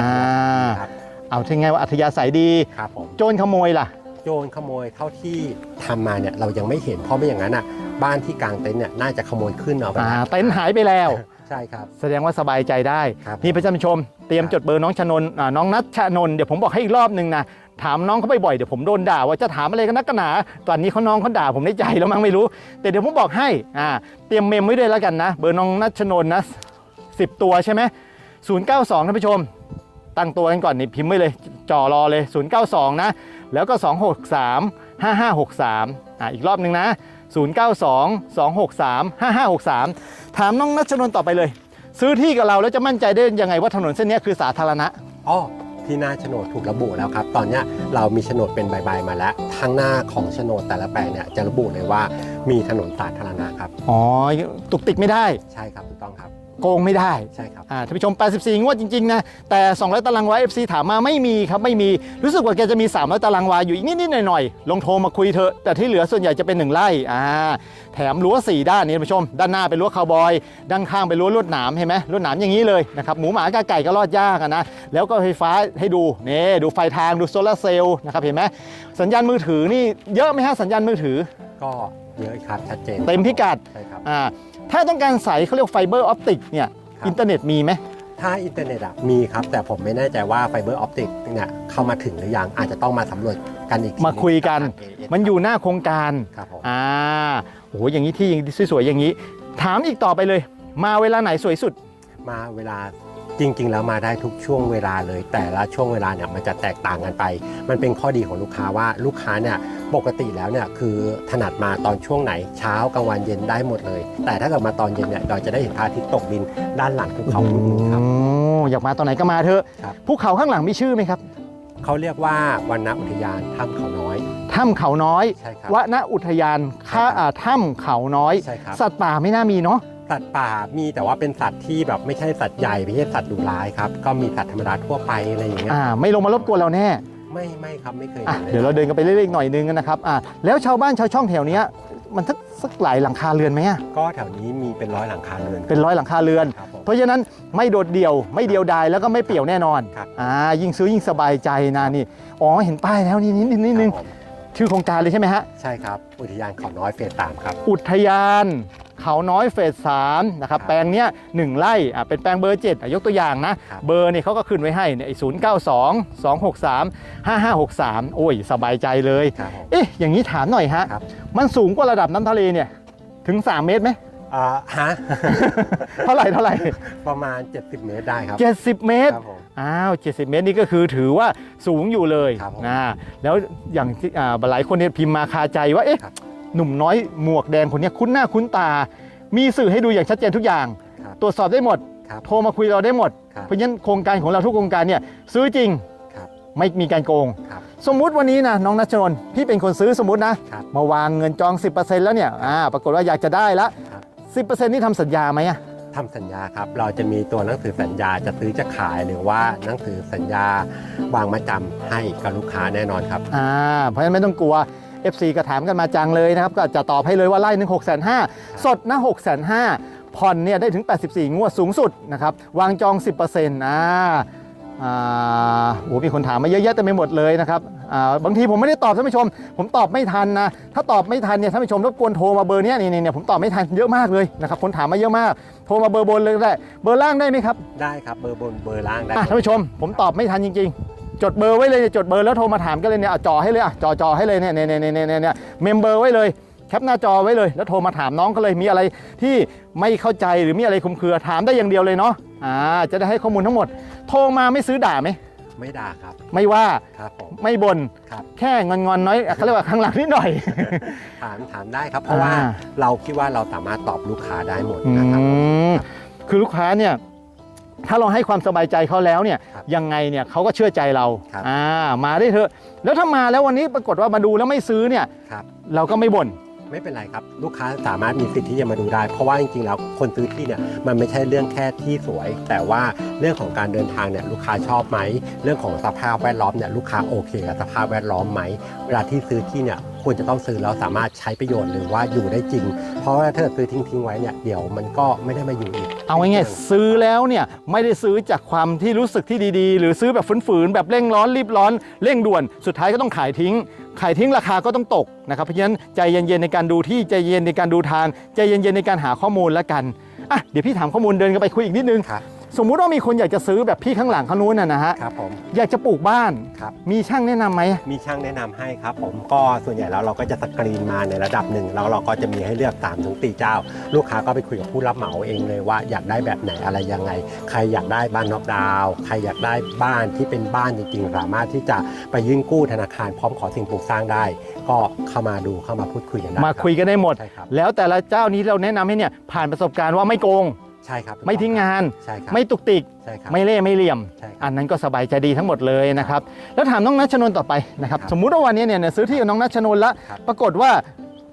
ครับ เอาถึงไงว่าอัธยาศัยดี ครับผมโจรขโมยล่ะ โจรขโมยเท่าที่ทำมาเนี่ยเรายังไม่เห็นเพราะไม่อย่างนั้นอะบ้านที่กลางเต็นท์เนี่ยน่าจะขโมยขึ้นเอาไปอ่าแล้วเต็นท์หายไปแล้ว ใช่ครับ แสดงว่าสบายใจได้ ครับ นี่พระเจ้าผู้ชม เตรียมครับจดเบอร์น้องชนนอ่าน้องนัทชนน เดี๋ยวผมบอกให้อีกรอบหนึ่งนะ ถามน้องเขาบ่อยๆเดี๋ยวผมโดนด่าว่าจะถามอะไรกันนักกันหนา ตอนนี้เขาน้องเขาด่าผมในใจแล้วมั้งไม่รู้ แต่เดี๋ยวผมบอกให้อ่าเตรียมเมมไว้ด้วยแล้วกันนะ เบอร์น้องนัทชนนนะ10 ตัวใช่ไหม092ท่านผู้ชม ตั้งตัวกันก่อนนี่พิมพ์ไว้เลยจ่อรอเลย 092 นะ แล้วก็ 263 5563 อ่าอีกรอบหนึ่งนะ 092 263 5563 ถามน้องนัชนนท์ต่อไปเลย ซื้อที่กับเราแล้วจะมั่นใจได้ยังไงว่าถนนเส้นนี้คือสาธารณะอ๋อที่หน้าโฉนดถูกระบุแล้วครับ ตอนเนี้ยเรามีโฉนดเป็นใบๆมาแล้วทางหน้าของโฉนดแต่ละแปลงเนี่ยจะระบุเลยว่ามีถนนสาธารณะครับ อ๋อตุกติกไม่ได้ ใช่ครับถูกต้องครับ โกงไม่ได้ใช่ครับอ่าท่านผู้ชม 84 งวดจริงๆนะแต่ 200 ตารางวา FC ถามมาไม่มีครับไม่มีรู้สึกว่าแกจะมี 300 ตารางวาอยู่อีกนิดๆหน่อยๆลองโทรมาคุยเถอะแต่ที่เหลือส่วนใหญ่จะเป็น 1ไร่อ่าแถมรั้ว4 ด้านนี่ท่านผู้ชม ด้านหน้าเป็นรั้วคาวบอย ด้านข้างเป็นรั้วลวดหนามเห็นไหมลวดหนามอย่างนี้เลยนะครับหมูหมากาไก่ก็รอดยากอะนะแล้วก็ไฟฟ้าให้ดูนี่ดูไฟทางดูโซลาร์เซลล์นะครับเห็นไหมสัญญาณมือถือนี่เยอะไหมฮะสัญญาณมือถือก็เยอะครับชัดเจนเต็มพิกัดใช่ครับอ่า ถ้าต้องการใส่เขาเรียกไฟเบอร์ออปติกเนี่ยครับ อินเทอร์เน็ตมีไหม ถ้าอินเทอร์เน็ตอะมีครับ แต่ผมไม่แน่ใจว่าไฟเบอร์ออปติกเนี่ยเข้ามาถึงหรือยัง อาจจะต้องมาสำรวจกันอีกทีมาคุยกันกับทาง AIS มันอยู่หน้าโครงการ ครับผมอ่าโอ้โหอย่างนี้ที่อย่างสวยๆอย่างนี้ ถามอีกต่อไปเลย มาเวลาไหนสวยสุด มาเวลา จริง ๆ แล้วมาได้ทุกช่วงเวลาเลย แต่ละช่วงเวลาเนี่ยมันจะแตกต่างกันไป มันเป็นข้อดีของลูกค้าว่าลูกค้าเนี่ยปกติแล้วเนี่ยคือถนัดมาตอนช่วงไหนเช้ากลางวันเย็นได้หมดเลย แต่ถ้าเกิดมาตอนเย็นเนี่ยเราจะได้เห็นพระอาทิตย์ตกดินด้านหลังภูเขาลูกนี้ครับ โอ้อยากมาตอนไหนก็มาเถอะครับ ภูเขาข้างหลังมีชื่อไหมครับเขาเรียกว่าวันณอุทยานถ้ำเขาน้อยถ้ำเขาน้อย ใช่ครับวนอุทยานค่าใช่ครับอ่าถ้ำเขาน้อย ใช่ครับ สัตว์ป่าไม่น่ามีเนาะ สัตว์ป่ามีแต่ว่าเป็นสัตว์ที่แบบไม่ใช่สัตว์ใหญ่ไม่ใช่สัตว์ดุร้ายครับก็มีสัตว์ธรรมดาทั่วไปอะไรอย่างเงี้ยอ่าไม่ลงมารบกวนเราแน่ไม่ไม่ครับไม่เคยอะห็นลเดี๋ยวเราเดินกันไปเรื่อยๆอีกหน่อยนึงนะครับอ่าแล้วชาวบ้านชาวช่องแถวเนี้ยมันสักสักหลายหลังคาเรือนไหมอะก็แถวนี้มีเป็นร้อยหลังคาเรือน เป็นร้อยหลังคาเรือน ครับผมเพราะฉะนั้นไม่โดดเดี่ยวไม่เดียวดายแล้วก็ไม่เปี่ยวแน่นอนครับ อ่ายิ่งซื้อยิ่งสบายใจนะนี่อ๋อเห็นป้ายแล้วนี่นิดนึงนิดนึงครับผมชื่อโครงการเลยใช่ไหมฮะ ใช่ครับ อุทยานเขาน้อยเฟสสามครับ อุทยาน เขาน้อยเฟสสามนะครับครับแปลงเนี้ยหนึ่งไร่อะเป็นแปลงเบอร์เจ็ดอะยกตัวอย่างนะครับเบอร์เนี่ยเขาก็ขึ้นไว้ให้เนี่ยศูนย์เก้าสองสองหกสามห้าห้าหกสามโอ้ย สบายใจเลยครับผมเอ๊ะ อย่างนี้ถามหน่อยฮะครับมันสูงกว่าระดับน้ำทะเลเนี่ยถึง 3 เมตรไหมอ่าฮะเท่าไหร่เท่าไหร่ ประมาณ 70 เมตรได้ครับเจ็ดสิบเมตรครับผมอ้าว 70 เมตรนี่ก็คือถือว่าสูงอยู่เลยครับผมนะแล้วอย่างที่อ่าหลายคนเนี่ยพิมพ์มาคาใจว่าเอ๊ะครับ หนุ่มน้อยหมวกแดงคนเนี้ยคุ้นหน้าคุ้นตา มีสื่อให้ดูอย่างชัดเจนทุกอย่าง ครับตรวจสอบได้หมด ครับโทรมาคุยเราได้หมด ครับเพราะฉะนั้นโครงการของเราทุกโครงการเนี่ยซื้อจริงครับไม่มีการโกง ครับสมมุติวันนี้นะน้องนัชนนท์พี่เป็นคนซื้อสมมตินะครับ มาวางเงินจอง 10%แล้วเนี่ยอ่าปรากฏว่าอยากจะได้ละครับ10%นี่ทำสัญญาไหมอะ ทำสัญญาครับ เราจะมีตัวหนังสือสัญญาจะซื้อจะขายหรือว่าหนังสือสัญญา วางมาจำให้กับลูกค้าแน่นอนครับ อ่าเพราะฉะนั้นไม่ต้องกลัว FC ก็ถามกันมาจังเลยนะครับ ก็จะตอบให้เลยว่าไล่หนึ่งหกแสนห้าสดนะหกแสนห้าผ่อนเนี่ยได้ถึง 84 งวดสูงสุดนะครับ วางจอง 10%อ่าอ่าโอ้มีคนถามมาเยอะแยะเต็มไปหมดเลยนะครับอ่าบางทีผมไม่ได้ตอบท่านผู้ชม ผมตอบไม่ทันนะ ถ้าตอบไม่ทันเนี่ยท่านผู้ชมรบกวนโทรมาเบอร์เนี้ยนี่เนี่ยผมตอบไม่ทันเยอะมากเลยนะครับคนถามมาเยอะมาก โทรมาเบอร์บนเลยก็ได้ เบอร์ล่างได้ไหมครับ ได้ครับเบอร์บนเบอร์ล่างได้อะท่านผู้ชมผมตอบไม่ทันจริงๆ จดเบอร์ไว้เลยเนี่ยจดเบอร์แล้วโทรมาถามกันเลยเนี่ยอะจอให้เลยอะจอจอให้เลยเนี่ยเนี่ยเนี่ยเนี่ยเนี่ยเนี่ยเมมเบอร์ไว้เลยแคปหน้าจอไว้เลย แล้วโทรมาถามน้องก็เลยมีอะไรที่ไม่เข้าใจหรือมีอะไรคลุมเครือถามได้อย่างเดียวเลยเนาะอ่าจะได้ให้ข้อมูลทั้งหมด โทรมาไม่ซื้อด่าไหมไม่ด่าครับ ไม่ว่าครับผมไม่บน่นครับแค่งอนงอนๆน้อยอะเขาเรียกว่าข้างหลังนิดหน่อย ถามถามได้ครับ เพราะว่าอ่าเราคิดว่าเราสามารถตอบลูกค้าได้หมดอืนะครับมคือลูกค้าเนี่ย ถ้าเราให้ความสบายใจเขาแล้วเนี่ยครับยังไงเนี่ยเขาก็เชื่อใจเราครับ อ่ามาได้เถอะ แล้วถ้ามาแล้ววันนี้ปรากฏว่ามาดูแล้วไม่ซื้อเนี่ยครับ เราก็ไม่บ่น ไม่เป็นไรครับ ลูกค้าสามารถมีสิทธิ์ที่จะมาดูได้ เพราะว่าจริงๆแล้วคนซื้อที่เนี่ยมันไม่ใช่เรื่องแค่ที่สวย แต่ว่าเรื่องของการเดินทางเนี่ยลูกค้าชอบไหม เรื่องของสภาพแวดล้อมเนี่ยลูกค้าโอเคกับสภาพแวดล้อมไหมเวลาที่ซื้อที่เนี่ยควรจะต้องซื้อแล้วสามารถใช้ประโยชน์หรือว่าอยู่ได้จริง เพราะว่าถ้าเกิดซื้อทิ้งๆไว้เนี่ยเดี๋ยวมันก็ไม่ได้มาอยู่อีก เอาง่ายๆซื้อแล้วเนี่ยไม่ได้ซื้อจากความที่รู้สึกที่ดีๆ หรือซื้อแบบฝืนๆแบบเร่งร้อนรีบร้อนเร่งด่วนสุดท้ายก็ต้องขายทิ้ง ขายทิ้งราคาก็ต้องตกนะครับเพราะฉะนั้นใจเย็นๆในการดูที่ใจเย็นในการดูทางใจเย็นๆในการหาข้อมูลแล้วกันอะเดี๋ยวพี่ถามข้อมูลเดินกันไปคุยอีกนิดนึงครับ สมมุติว่ามีคนอยากจะซื้อแบบพี่ข้างหลังเขานู้นนะนะฮะครับผม อยากจะปลูกบ้านครับ มีช่างแนะนำไหมมีช่างแนะนำให้ครับผมก็ส่วนใหญ่แล้วเราก็จะสกรีนมาในระดับหนึ่งแล้วเราก็จะมีให้เลือก3ามถึงตีเจ้า ลูกค้าก็ไปคุยกับผู้รับเหมาเองเลยว่าอยากได้แบบไหนอะไรยังไง ใครอยากได้บ้านนอกดาวน์ใครอยากได้บ้านที่เป็นบ้านจริงๆ สามารถที่จะไปยื่นกู้ธนาคารพร้อมขอสิ่งปลูกสร้างได้ ก็เข้ามาดูเข้ามาพูดคุยกันได้มารับคุยกันได้หมด ใช่ครับ แล้วแต่ละเจ้านี้เราแนะนำให้เนี่ยผ่านประสบการณ์ว่าไม่โกง ใช่ครับไม่ทิ้งงานใช่ครับไม่ตุกติกใช่ครับไม่เล่ไม่เหลี่ยมใช่ครับอันนั้นก็สบายใจดีทั้งหมดเลยนะครับแล้วถามน้องนัชนนท์ต่อไปนะครับครับสมมุติว่าวันนี้เนี่ยเนี่ยซื้อที่กับน้องนัชนนท์แล้วครับปรากฏว่า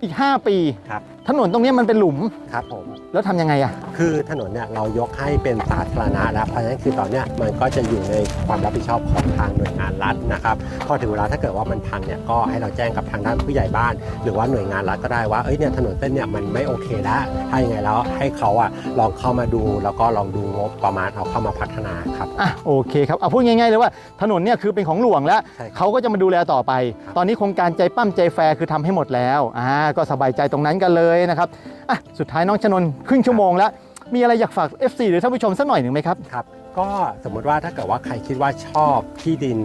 อีก 5 ปีครับ ถนนตรงเนี้ยมันเป็นหลุม ครับผม แล้วทำยังไงอะคือถนนเนี่ยเรายกให้เป็นสาธารณะแล้วเพราะฉะนั้นคือตอนเนี้ยมันก็จะอยู่ในความรับผิดชอบของทางหน่วยงานรัฐนะครับพอถึงเวลาถ้าเกิดว่ามันพังเนี่ยก็ให้เราแจ้งกับทางด้านผู้ใหญ่บ้าน หรือว่าหน่วยงานรัฐก็ได้ว่าเอ้ยเนี่ยถนนเส้นเนี่ยมันไม่โอเคแล้วถ้ายังไงแล้วให้เขาอะลองเข้ามาดูแล้วก็ลองดูงบประมาณเอาเข้ามาพัฒนาครับ อะโอเคครับเอาพูดง่ายๆเลยว่าถนนเนี่ยคือเป็นของหลวงแล้ว ใช่ครับเขาก็จะมาดูแลต่อไป ครับ ตอนนี้โครงการใจปั้มใจแฟร์คือทำให้หมดแล้วอ่าก็สบายใจตรงนั้นกันเลยนะครับอะสุดท้ายน้องชนน์ครึ่งชั่วโมงแล้ว มีอะไรอยากฝาก FC หรือท่านผู้ชมสักหน่อยหนึ่งไหมครับ ครับก็สมมุติว่าถ้าเกิดว่าใครคิดว่าชอบที่ดิน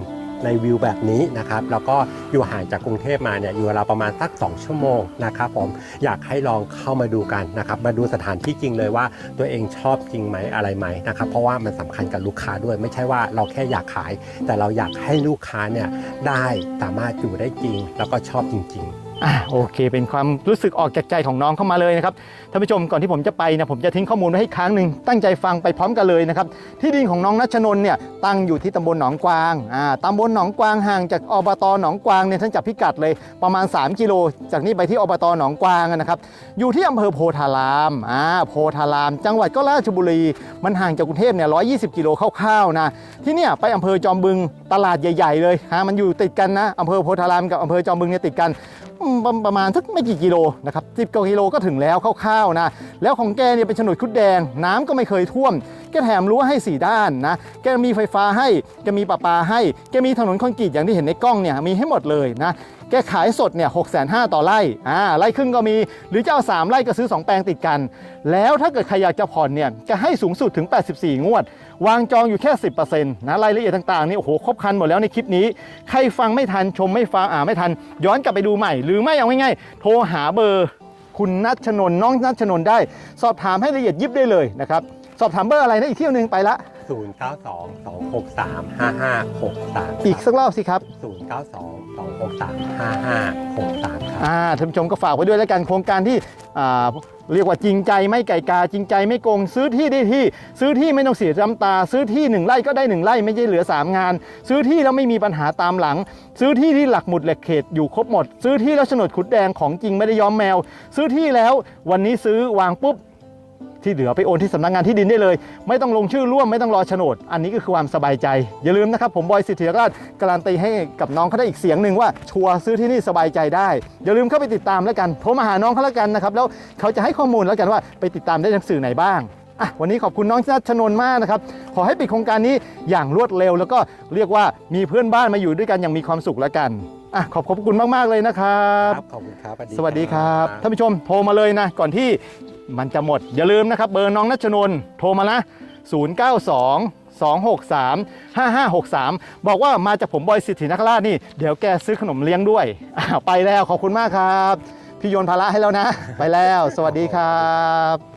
ในวิวแบบนี้นะครับแล้วก็อยู่ห่างจากกรุงเทพมาเนี่ยอยู่เราวประมาณสัก 2 ชั่วโมงนะครับผมอยากให้ลองเข้ามาดูกันนะครับมาดูสถานที่จริงเลยว่าตัวเองชอบจริงไหมอะไรไหมนะครับเพราะว่ามันสำคัญกับลูกค้าด้วย ไม่ใช่ว่าเราแค่อยากขาย แต่เราอยากให้ลูกค้าเนี่ยได้สามารถอยู่ได้จริง แล้วก็ชอบจริง ๆ อะโอเค เป็นความรู้สึกออกจากใจของน้องเข้ามาเลยนะครับท่านผู้ชมก่อนที่ผมจะไปนะผมจะทิ้งข้อมูลไว้ให้ครั้งหนึ่งตั้งใจฟังไปพร้อมกันเลยนะครับที่ดินของน้องนัชนน์เนี่ยตั้งอยู่ที่ตำบลหนองกวางอ่าตำบลหนองกวางห่างจากอบตหนองกวางเนี่ยท่านจับพิกัดเลยประมาณ 3 กิโล จากนี้ไปที่อบตหนองกวางนะครับอยู่ที่อำเภอโพธารามอ่าโพธาราม จังหวัดก็ราชบุรี มันห่างจากกรุงเทพเนี่ย120กิโลคร่าวๆนะที่เนี่ยไปอำเภอจอมบึงตลาดใหญ่ ๆ เลยฮะมันอยู่ติดกันนะอำเภอโพธารามกับอำเภอจอมบึงเนี่ยติดกัน ประประมาณสักไม่กี่กิโลนะครับสิบกว่ากิโลก็ถึงแล้วคร่าวๆนะแล้วของแกเนี่ยเป็นฉนดคุดแดง น้ำก็ไม่เคยท่วม แกแถมรั้วให้สี่ด้านนะแกมีไฟฟ้าให้แกมีประปาให้แกมีถนนคอนกรีตอย่างที่เห็นในกล้องเนี่ยมีให้หมดเลยนะแกขายสดเนี่ยหกแสนห้าต่อไร่อ่าไร่ครึ่งก็มี หรือจะเอาสามไร่ก็ซื้อ 2 แปลงติดกัน แล้วถ้าเกิดใครอยากจะผ่อนเนี่ยจะให้สูงสุดถึง 84 งวด วางจองอยู่แค่ 10%นะรายละเอียดต่างๆนี่โอ้โหครบครันหมดแล้วในคลิปนี้ ใครฟังไม่ทันชมไม่ฟังอ่านไม่ทัน ย้อนกลับไปดูใหม่ หรือไม่เอาง่ายๆโทรหาเบอร์ คุณนัชนนน้องนัชนนได้ สอบถามให้ละเอียดยิบได้เลยนะครับสอบถามเบอร์อะไรนะอีกเที่ยวหนึงไปละ 0922635563 อีกสักรอบสิครับ 0922635563 ครับ อ่าท่านผู้ชมก็ฝากไว้ด้วยแล้วกันโครงการที่อ่า เรียกว่าจริงใจไม่ไก่กา จริงใจไม่โกง ซื้อที่ได้ที่ ซื้อที่ไม่ต้องเสียน้ำตา ซื้อที่หนึ่งไร่ก็ได้หนึ่งไร่ไม่ใช่เหลือ 3 งาน ซื้อที่แล้วไม่มีปัญหาตามหลัง ซื้อที่ที่หลักหมุดเหล็กเขตอยู่ครบหมด ซื้อที่แล้วโฉนดขุดแดงของจริงไม่ได้ย้อมแมว ซื้อที่แล้ววันนี้ซื้อวางปุ๊บ ที่เหลือไปโอนที่สำนักงานที่ดินได้เลย ไม่ต้องลงชื่อร่วมไม่ต้องรอโฉนด อันนี้ก็คือความสบายใจ อย่าลืมนะครับ ผมบอยสิทธิราชการันตีให้กับน้องเขาได้อีกเสียงหนึ่งว่าชัวร์ซื้อที่นี่สบายใจได้ อย่าลืมเข้าไปติดตามแล้วกันโทรมาหาน้องเขาแล้วกันนะครับแล้วเขาจะให้ข้อมูลแล้วกันว่าไปติดตามได้ทางสื่อไหนบ้างอะวันนี้ขอบคุณน้องนัชนนท์มากนะครับ ขอให้ปิดโครงการนี้อย่างรวดเร็ว แล้วก็เรียกว่ามีเพื่อนบ้านมาอยู่ด้วยกันอย่างมีความสุขแล้วกันอะขอบขอบคุณมาก ๆ เลยนะครับ ขอบคุณครับ สวัสดีครับ ท่านผู้ชมโทรมาเลยนะ ก่อนที่ มันจะหมด อย่าลืมนะครับเบอร์น้องนัชนน์โทรมานะ 092 263 5563 บอกว่ามาจากผมบอยสิทธินักราชนี่ เดี๋ยวแกซื้อขนมเลี้ยงด้วยไปแล้วขอบคุณมากครับ พี่โยนภาระให้แล้วนะ ไปแล้ว สวัสดีครับ